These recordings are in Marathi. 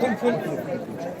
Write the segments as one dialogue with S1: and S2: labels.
S1: ફૂલ ફૂલ ફૂલ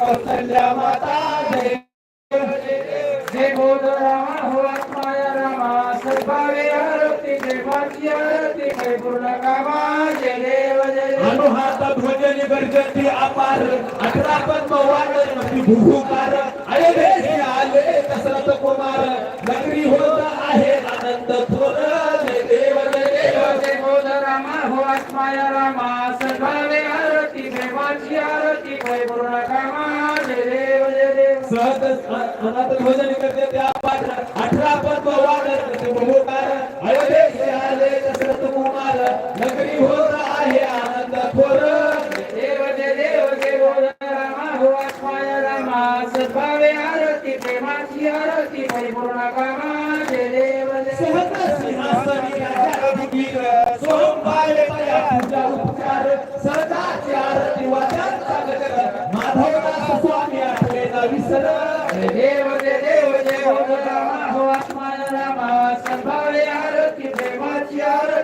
S1: कौसल्या माता जय। जय बोल रामा हो आत्माय रामा। सद्भावे आरती प्रेमाची आरती जय पूर्ण कामा जय देव जय अनुहात ध्वजनी गर्जती अपार। अठरा पद्म वाढ भूभूकार अयोध्येचे आले दशरथ कुमार। नगरी होत आहे आनंद थोर जय देव जय देव। जय बोल रामा हो आत्माय रामा। सद्भावे आरती प्रेमाची आरती जय पूर्ण कामा अनाथ ध्वजनी करते त्या पाठ अठरा पद्म वाढ भूभूकार अयोध्येचे आले दशरथ कुमार. नगरी होत आहे आनंद खोर. देव जय देव जय बोल रामा हो आत्माय रामा. सद्भावे आरती प्रेमाची आरती परिपूर्ण कामा.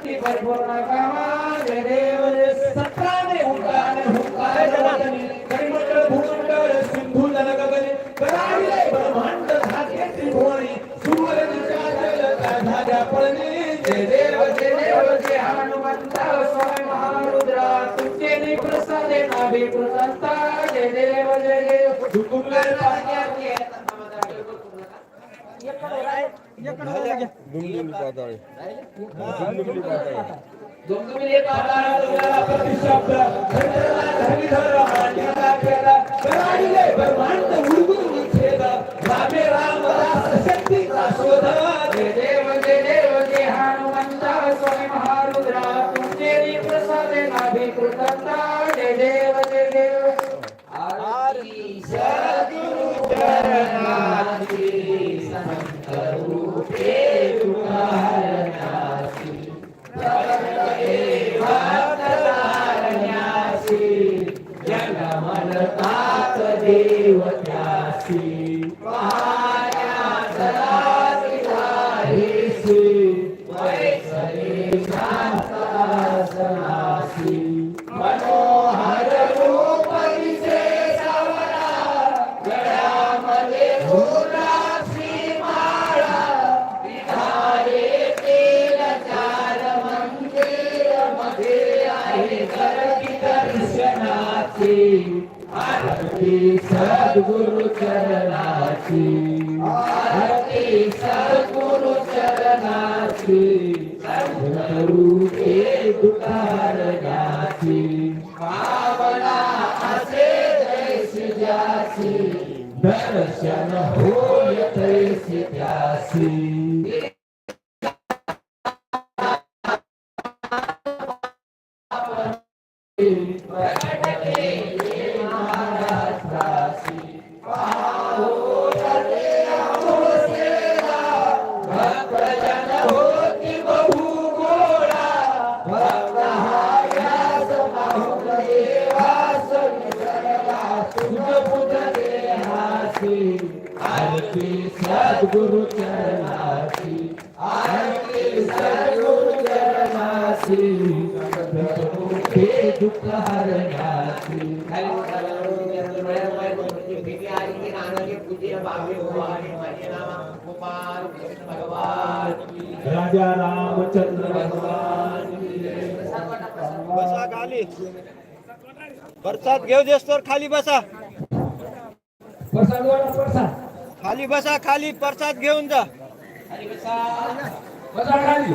S1: సరస్వతి పరిపూర్ణ కామాయ దేవజ సత్రాన్ని ఉంటాన హుంకాయ జగదని కరిమండల భూమండల సింధు జనగని కరాయిలే బ్రహ్మాండ ధాకే త్రిభువని సూర్య నిశాచల కాధాజ పళని జయ దేవ జయ దేవ జయ హనుమంత స్వామి మహారుద్ర తుజ్జని ప్రసాదే నాభి ప్రసంత. జయ దేవ జయ దేవ. దుఃఖుల భాగ్యాన్ని देव हुकुमगर पाण्याची
S2: दुमदुमी पाताळे पाताळे
S1: मांडला ब्रह्मांड रामे शक्तीचा शोध जय देव जय दर्शनाची आरती सद्गुरु चरणाची. आरती सद्गुरु चरणाची. रूपे दुकारण्याची भावना असे जैसी ज्यासी दर्शन होय तैसी त्यासी. सद्गुरु चरणाची आरती सद्गुरु चरणाची दुःखे दुःख हरणाची राजा रामचंद्र भगवान
S2: बरसात घेऊ देस तर खाली बसा.
S1: प्रसाद प्रसाद.
S3: खाली बसा खाली प्रसाद घेऊन जा.
S1: बसा. खाली.